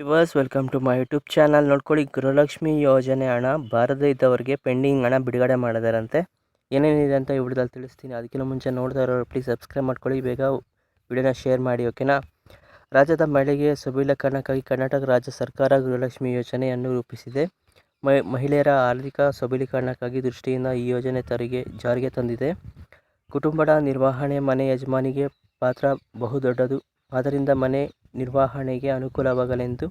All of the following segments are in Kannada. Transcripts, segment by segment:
Viewers welcome to my YouTube channel ನೋಡ್ಕೊಳ್ಳಿ, ಗೃಹಲಕ್ಷ್ಮಿ ಯೋಜನೆ ಹಣ ಬಾರದೇ ಇದ್ದವರಿಗೆ ಪೆಂಡಿಂಗ್ ಹಣ ಬಿಡುಗಡೆ ಮಾಡಿದಾರಂತೆ. ಏನೇನಿದೆ ಅಂತ ಈ ವಿಡಿಯೋದಲ್ಲಿ ತಿಳಿಸ್ತೀನಿ. ಅದಕ್ಕಿಂತ ಮುಂಚೆ ನೋಡ್ತಾ ಇರೋರು ಪ್ಲೀಸ್ ಸಬ್ಸ್ಕ್ರೈಬ್ ಮಾಡ್ಕೊಳ್ಳಿ. ಬೇಗ ವಿಡಿಯೋನ ಶೇರ್ ಮಾಡಿ ಓಕೆನಾ ರಾಜ್ಯದ ಮಹಿಳೆಗೆ ಸಬಲೀಕರಣಕ್ಕಾಗಿ ಕರ್ನಾಟಕ ರಾಜ್ಯ ಸರ್ಕಾರ ಗೃಹಲಕ್ಷ್ಮಿ ಯೋಜನೆಯನ್ನು ರೂಪಿಸಿದೆ. ಮಹಿಳೆಯರ ಆರ್ಥಿಕ ಸಬಲೀಕರಣಕ್ಕಾಗಿ ದೃಷ್ಟಿಯಿಂದ ಈ ಯೋಜನೆ ತರಿಗೆ, ಜಾರಿಗೆ ತಂದಿದೆ. ಕುಟುಂಬದ ನಿರ್ವಹಣೆ ಮನೆ ಯಜಮಾನಿಗೆ ಪಾತ್ರ ಬಹುದೊಡ್ಡದು. ಆದ್ದರಿಂದ ಮನೆ ನಿರ್ವಹಣೆಗೆ ಅನುಕೂಲವಾಗಲೆಂದು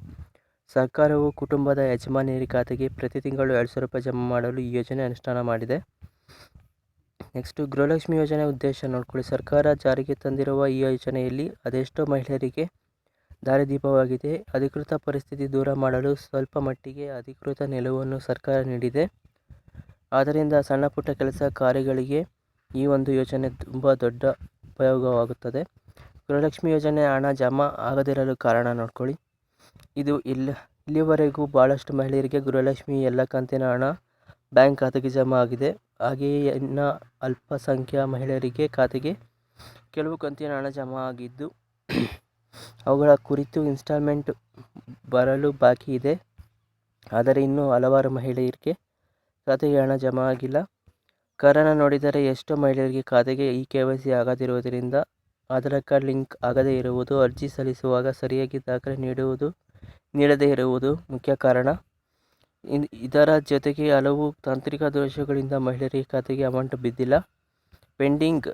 ಸರ್ಕಾರವು ಕುಟುಂಬದ ಯಜಮಾನಿಯರ ಖಾತೆಗೆ ಪ್ರತಿ ತಿಂಗಳು ಎರಡು ಸಾವಿರ ರೂಪಾಯಿ ಜಮಾ ಮಾಡಲು ಈ ಯೋಜನೆ ಅನುಷ್ಠಾನ ಮಾಡಿದೆ. ನೆಕ್ಸ್ಟು, ಗೃಹಲಕ್ಷ್ಮಿ ಯೋಜನೆ ಉದ್ದೇಶ ನೋಡ್ಕೊಳ್ಳಿ. ಸರ್ಕಾರ ಜಾರಿಗೆ ತಂದಿರುವ ಈ ಯೋಜನೆಯಲ್ಲಿ ಅದೆಷ್ಟೋ ಮಹಿಳೆಯರಿಗೆ ದಾರಿದೀಪವಾಗಿದೆ. ಅಧಿಕೃತ ಪರಿಸ್ಥಿತಿ ದೂರ ಮಾಡಲು ಸ್ವಲ್ಪ ಮಟ್ಟಿಗೆ ಅಧಿಕೃತ ನಿಲುವನ್ನು ಸರ್ಕಾರ ನೀಡಿದೆ. ಆದ್ದರಿಂದ ಸಣ್ಣ ಪುಟ್ಟ ಕೆಲಸ ಕಾರ್ಯಗಳಿಗೆ ಈ ಒಂದು ಯೋಜನೆ ತುಂಬ ದೊಡ್ಡ ಉಪಯೋಗವಾಗುತ್ತದೆ. ಗೃಹಲಕ್ಷ್ಮಿ ಯೋಜನೆ ಹಣ ಜಮಾ ಆಗದಿರಲು ಕಾರಣ ನೋಡ್ಕೊಳ್ಳಿ. ಇದು ಇಲ್ಲ ಇಲ್ಲಿವರೆಗೂ ಭಾಳಷ್ಟು ಮಹಿಳೆಯರಿಗೆ ಗೃಹಲಕ್ಷ್ಮಿ ಎಲ್ಲ ಕಂತಿನ ಹಣ ಬ್ಯಾಂಕ್ ಖಾತೆಗೆ ಜಮಾ ಆಗಿದೆ. ಹಾಗೆಯೇ ಇನ್ನು ಅಲ್ಪಸಂಖ್ಯಾ ಮಹಿಳೆಯರಿಗೆ ಖಾತೆಗೆ ಕೆಲವು ಕಂತಿನ ಹಣ ಜಮಾ ಆಗಿದ್ದು, ಅವುಗಳ ಕುರಿತು ಇನ್ಸ್ಟಾಲ್ಮೆಂಟ್ ಬರಲು ಬಾಕಿ ಇದೆ. ಆದರೆ ಇನ್ನೂ ಹಲವಾರು ಮಹಿಳೆಯರಿಗೆ ಖಾತೆಗೆ ಹಣ ಜಮಾ ಆಗಿಲ್ಲ. ಕಾರಣ ನೋಡಿದರೆ ಎಷ್ಟೋ ಮಹಿಳೆಯರಿಗೆ ಖಾತೆಗೆ ಈ ಕೆ ವೈ ಸಿ ಆಗದಿರುವುದರಿಂದ ಆಧಾರ್ ಕಾರ್ಡ್ ಲಿಂಕ್ ಆಗದೇ ಇರುವುದು, ಅರ್ಜಿ ಸಲ್ಲಿಸುವಾಗ ಸರಿಯಾಗಿ ದಾಖಲೆ ನೀಡುವುದು ನೀಡದೇ ಇರುವುದು ಮುಖ್ಯ ಕಾರಣ. ಇದರ ಜೊತೆಗೆ ಹಲವು ತಾಂತ್ರಿಕ ದೋಷಗಳಿಂದ ಮಹಿಳೆಯರಿಗೆ ಖಾತೆಗೆ ಅಮೌಂಟ್ ಬಿದ್ದಿಲ್ಲ. ಪೆಂಡಿಂಗ್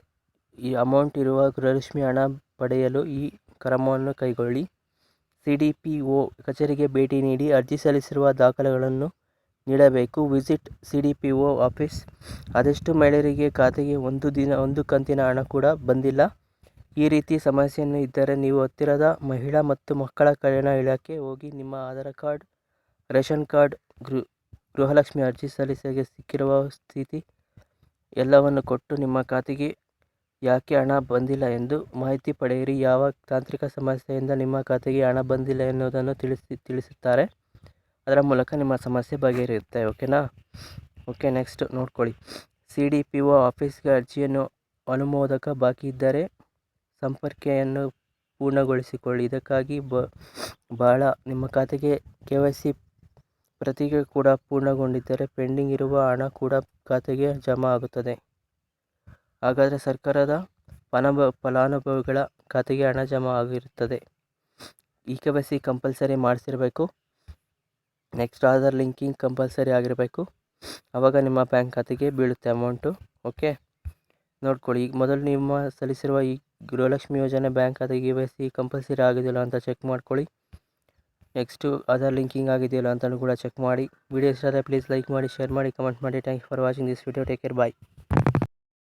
ಈ ಅಮೌಂಟ್ ಇರುವ ಗೃಹಲಕ್ಷ್ಮಿ ಹಣ ಪಡೆಯಲು ಈ ಕ್ರಮವನ್ನು ಕೈಗೊಳ್ಳಿ. ಸಿ ಡಿ ಪಿ ಒ ಕಚೇರಿಗೆ ಭೇಟಿ ನೀಡಿ ಅರ್ಜಿ ಸಲ್ಲಿಸಿರುವ ದಾಖಲೆಗಳನ್ನು ನೀಡಬೇಕು. Visit C D P O office. ಆದಷ್ಟು ಮಹಿಳೆಯರಿಗೆ ಖಾತೆಗೆ ಒಂದು ದಿನ, ಒಂದು ಕಂತಿನ ಹಣ ಕೂಡ ಬಂದಿಲ್ಲ. ಈ ರೀತಿ ಸಮಸ್ಯೆಯನ್ನು ಇದ್ದರೆ ನೀವು ಹತ್ತಿರದ ಮಹಿಳಾ ಮತ್ತು ಮಕ್ಕಳ ಕಲ್ಯಾಣ ಇಲಾಖೆ ಹೋಗಿ ನಿಮ್ಮ ಆಧಾರ್ ಕಾರ್ಡ್, ರೇಷನ್ ಕಾರ್ಡ್, ಗೃ, ಗೃಹಲಕ್ಷ್ಮಿ ಅರ್ಜಿ ಸಲ್ಲಿಸಿಗೆ ಸಿಕ್ಕಿರುವ ಸ್ಥಿತಿ ಎಲ್ಲವನ್ನು ಕೊಟ್ಟು ನಿಮ್ಮ ಖಾತೆಗೆ ಯಾಕೆ ಹಣ ಬಂದಿಲ್ಲ ಎಂದು ಮಾಹಿತಿ ಪಡೆಯಿರಿ. ಯಾವ ತಾಂತ್ರಿಕ ಸಮಸ್ಯೆಯಿಂದ ನಿಮ್ಮ ಖಾತೆಗೆ ಹಣ ಬಂದಿಲ್ಲ ಎನ್ನುವುದನ್ನು ತಿಳಿಸಿ, ತಿಳಿಸುತ್ತಾರೆ. ಅದರ ಮೂಲಕ ನಿಮ್ಮ ಸಮಸ್ಯೆ ಬಗೆಹರಿಯುತ್ತೆ, ಓಕೆನಾ? ಓಕೆ, ನೆಕ್ಸ್ಟ್ ನೋಡ್ಕೊಳ್ಳಿ. ಸಿ ಡಿ ಪಿ ಒ ಆಫೀಸ್ಗೆ ಅರ್ಜಿಯನ್ನು ಅನುಮೋದಕ ಬಾಕಿ ಇದ್ದರೆ ಸಂಪರ್ಕೆಯನ್ನು ಪೂರ್ಣಗೊಳಿಸಿಕೊಳ್ಳಿ. ಇದಕ್ಕಾಗಿ ಬ ಭಾಳ ನಿಮ್ಮ ಖಾತೆಗೆ ಕೆ ವೈ ಸಿ ಪ್ರತಿಗೆ ಕೂಡ ಪೂರ್ಣಗೊಂಡಿದ್ದರೆ ಪೆಂಡಿಂಗ್ ಇರುವ ಹಣ ಕೂಡ ಖಾತೆಗೆ ಜಮಾ ಆಗುತ್ತದೆ. ಹಾಗಾದರೆ ಸರ್ಕಾರದ ಫಲಾನುಭ, ಫಲಾನುಭವಿಗಳ ಖಾತೆಗೆ ಹಣ ಜಮಾ ಆಗಿರುತ್ತದೆ. E K Y C compulsory ಮಾಡಿಸಿರಬೇಕು. Next Aadhaar linking compulsory ಆಗಿರಬೇಕು. ಆವಾಗ ನಿಮ್ಮ ಬ್ಯಾಂಕ್ ಖಾತೆಗೆ ಬೀಳುತ್ತೆ ಅಮೌಂಟು. ಓಕೆ? ನೋಡ್ಕೊಳ್ಳಿ. ಈಗ ಮೊದಲು ನಿಮ್ಮ ಸಲ್ಲಿಸಿರುವ ಈ ಗೃಹಲಕ್ಷ್ಮಿ ಯೋಜನೆ ಬ್ಯಾಂಕ್ ಖಾತೆಗೆ ಕೆ ವೈ ಸಿ ಕಂಪಲ್ಸರಿ ಆಗಿದೆಯಲ್ಲ ಅಂತ ಚೆಕ್ ಮಾಡ್ಕೊಳ್ಳಿ. ನೆಕ್ಸ್ಟು ಅದರ್ ಲಿಂಕಿಂಗ್ ಆಗಿದೆಯಲ್ಲ ಅಂತಲೂ ಕೂಡ ಚೆಕ್ ಮಾಡಿ. ವಿಡಿಯೋ ಇಷ್ಟ ಆದರೆ ಪ್ಲೀಸ್ ಲೈಕ್ ಮಾಡಿ ಶೇರ್ ಮಾಡಿ ಕಮೆಂಟ್ ಮಾಡಿ. Thank you for watching this video take care bye